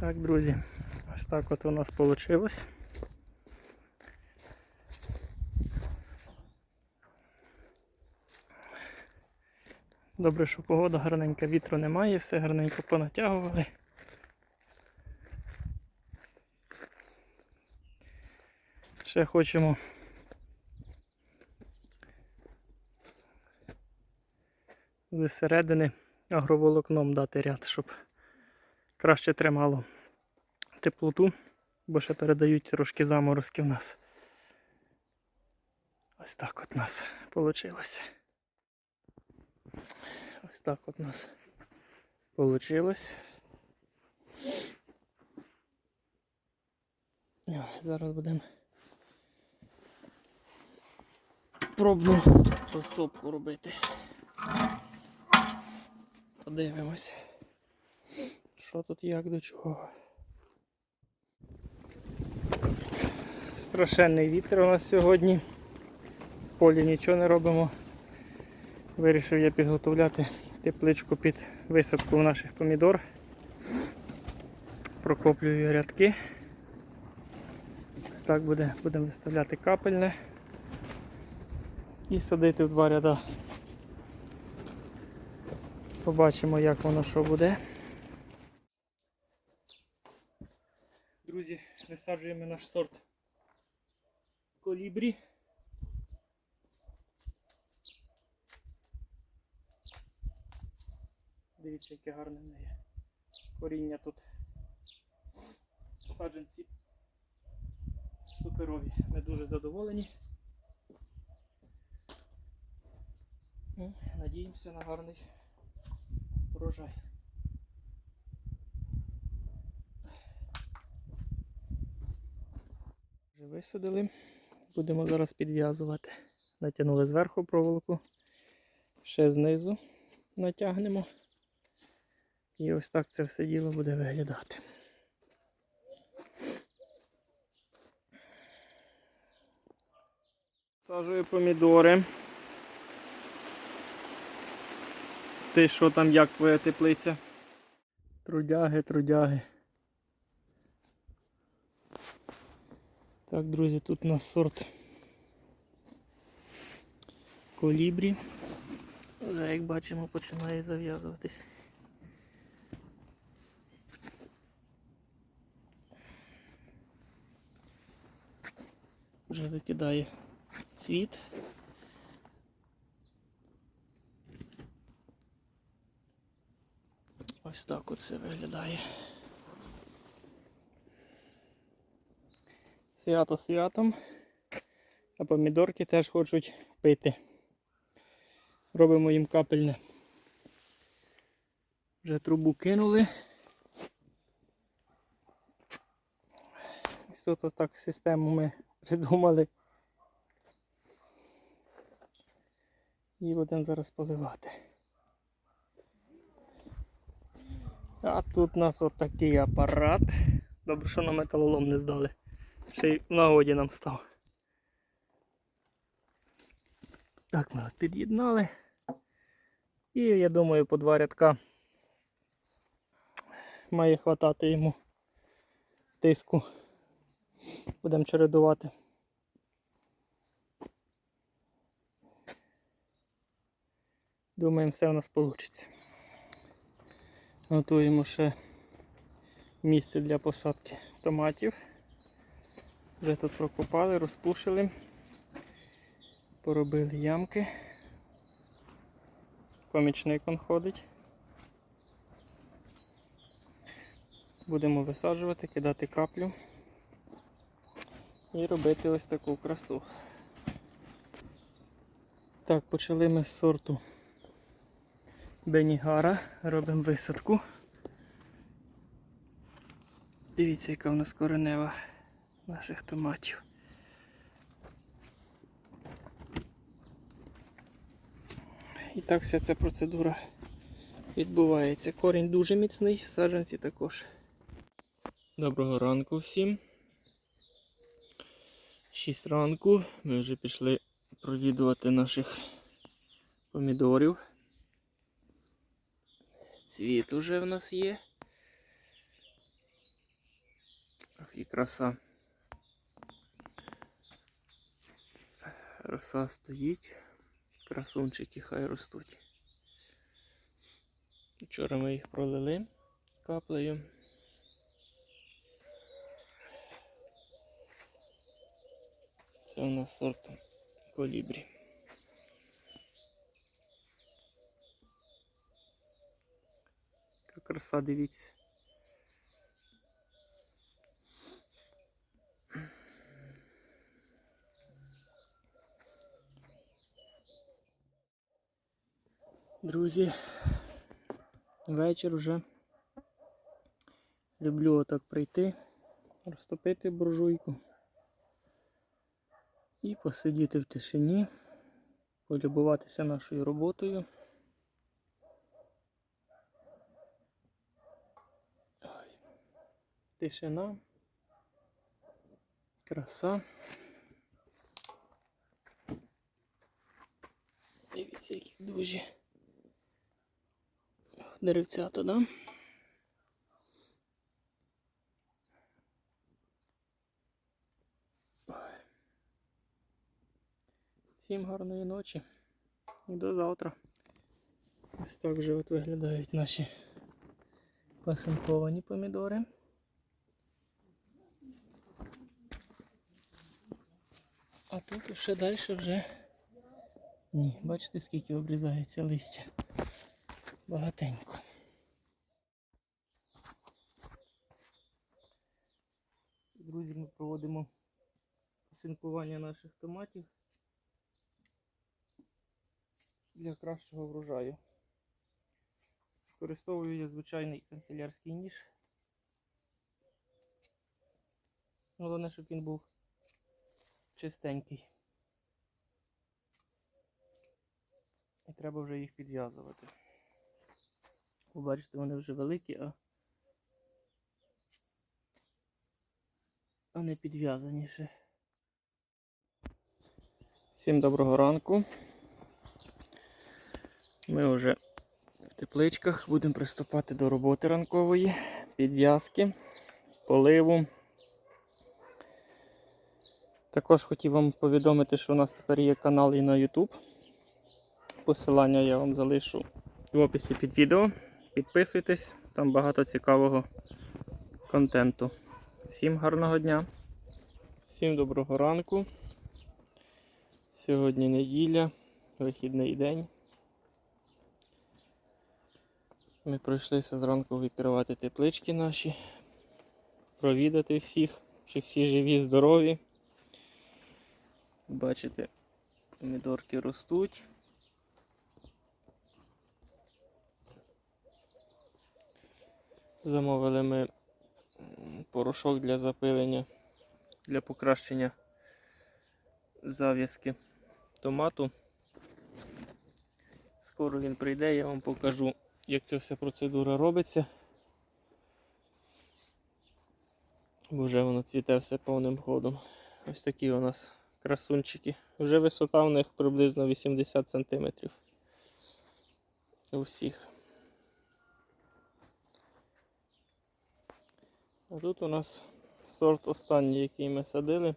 Так, друзі, ось так от у нас вийшло. Добре, що погода гарненька, вітру немає, все гарненько понатягували. Ще хочемо зі середини агроволокном дати ряд, щоб краще тримало теплоту, бо ще передають трошки заморозки в нас. Ось так от нас вийшло. Ось так от нас вийшло. Зараз будемо пробну розтопку робити. Подивимось, що тут як до чого. Страшенний вітер у нас сьогодні. В полі нічого не робимо. Вирішив я підготовляти тепличку під висадку наших помідор. Прокоплюю рядки. Ось так буде, будемо виставляти капельне і садити в два ряда. Побачимо, як воно що буде. Друзі, висаджуємо наш сорт колібрі. Дивіться, яке гарне в неї коріння тут. Саджанці суперові. Ми дуже задоволені. Ну, Надіємося на гарний урожай. Висадили. Будемо зараз підв'язувати. Натягнули зверху проволоку, ще знизу натягнемо. І ось так це все діло буде виглядати. Саджую помідори. Ти що там, як твоя теплиця? Трудяги, трудяги. Так, друзі, тут у нас сорт колібрі. Вже, як бачимо, починає зав'язуватись. Вже викидає цвіт. Ось так от все виглядає. Свято святом, а помідорки теж хочуть пити. Робимо їм капельне. Вже трубу кинули. Ось тут так систему ми придумали. І будемо зараз поливати. А тут у нас от такий апарат. Добре, що на металолом не здали. Ще й в нагоді нам став. Так, ми під'єднали. І я думаю, по два рядка має хватати йому тиску. Будемо чередувати. Думаємо, все у нас вийде. Готуємо ще місце для посадки томатів. Вже тут прокопали, розпушили, поробили ямки. Помічник он ходить. Будемо висаджувати, кидати каплю і робити ось таку красу. Так, почали ми з сорту Бенігара, робимо висадку. Дивіться, яка в нас коренева наших томатів. І так вся ця процедура відбувається. Корінь дуже міцний, саджанці також. Доброго ранку всім. 6 ранку ми вже пішли провідувати наших помідорів. Цвіт уже в нас є. Ах, і краса. Роса стоїть. Красунчики хай ростуть. Вчора ми їх пролили каплею. Це у нас сорт колібрі. Краса, дивіться. Друзі, вечір вже. Люблю отак прийти, розтопити буржуйку і посидіти в тишині, полюбуватися нашою роботою. Ой. Тишина, краса. Дивіться, які дуже деревцята, да? Всім гарної ночі і до завтра. Ось так вже от виглядають наші класинковані помідори. А тут ще далі вже ні, бачите, скільки обрізається листя. Багатенько. Друзі, ми проводимо синкування наших томатів для кращого врожаю. Використовую я звичайний канцелярський ніж. Головне, щоб він був чистенький. І треба вже їх підв'язувати. Ви бачите, вони вже великі, а, а не підв'язані ще. Всім доброго ранку. Ми вже в тепличках будемо приступати до роботи ранкової, підв'язки, поливу. Також хотів вам повідомити, що у нас тепер є канал і на YouTube. Посилання я вам залишу в описі під відео. Підписуйтесь, там багато цікавого контенту. Всім гарного дня, всім доброго ранку. Сьогодні неділя, вихідний день. Ми пройшлися зранку відкривати теплички наші, провідати всіх, чи всі живі, здорові. Бачите, помідорки ростуть. Замовили ми порошок для запилення, для покращення зав'язки томату. Скоро він прийде, я вам покажу, як ця вся процедура робиться. Бо вже воно цвіте все повним ходом. Ось такі у нас красунчики. Вже висота в них приблизно 80 см. У всіх. А тут у нас сорт останній, який ми садили.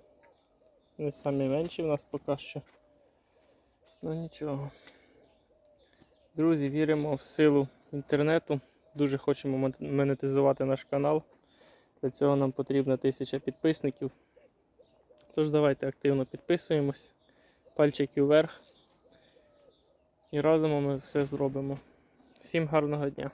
Вони самі менші в нас поки що. Ну нічого. Друзі, віримо в силу інтернету. Дуже хочемо монетизувати наш канал. Для цього нам потрібна тисяча підписників. Тож давайте активно підписуємось. Пальчики вверх. І разом ми все зробимо. Всім гарного дня!